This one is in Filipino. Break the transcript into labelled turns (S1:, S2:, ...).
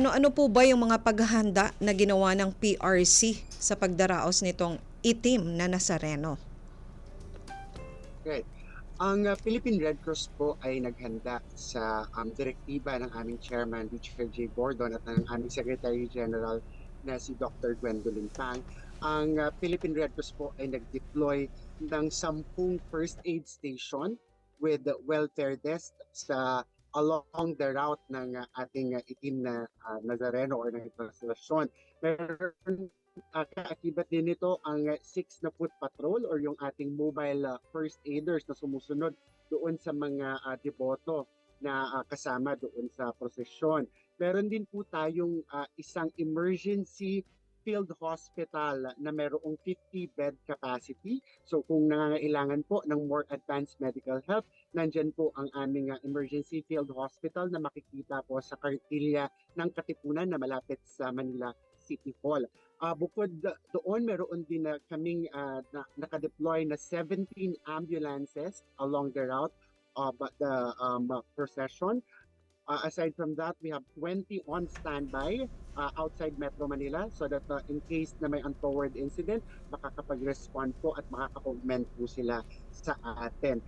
S1: Ano-ano po ba yung mga paghahanda na ginawa ng PRC sa pagdaraos nitong itim na Nazareno?
S2: Right. Ang uh, Philippine Red Cross po ay naghanda sa um, direktiba ng aming chairman, Richard J. Gordon, at ng aming Secretary General na si Dr. Gwendolyn Pang. Ang uh, Philippine Red Cross po ay nag-deploy ng sampung first aid station with welfare desk sa along the route ng uh, ating uh, itim na uh, Nazareno or ng translasyon. Meron uh, kaakibat din nito ang uh, six na foot patrol or yung ating mobile uh, first aiders na sumusunod doon sa mga uh, deboto na uh, kasama doon sa prosesyon. Meron din po tayong uh, isang emergency field hospital na mayroong 50 bed capacity. So kung nangangailangan po ng more advanced medical help, nandyan po ang aming uh, emergency field hospital na makikita po sa kartilya ng Katipunan na malapit sa Manila City Hall. Uh, bukod doon, meron din na kaming uh, na, nakadeploy na 17 ambulances along the route of the um, procession. Uh, aside from that, we have 20 on standby uh, outside Metro Manila so that uh, in case na may untoward incident, makakapag-respond po at makaka-augment po sila sa atin.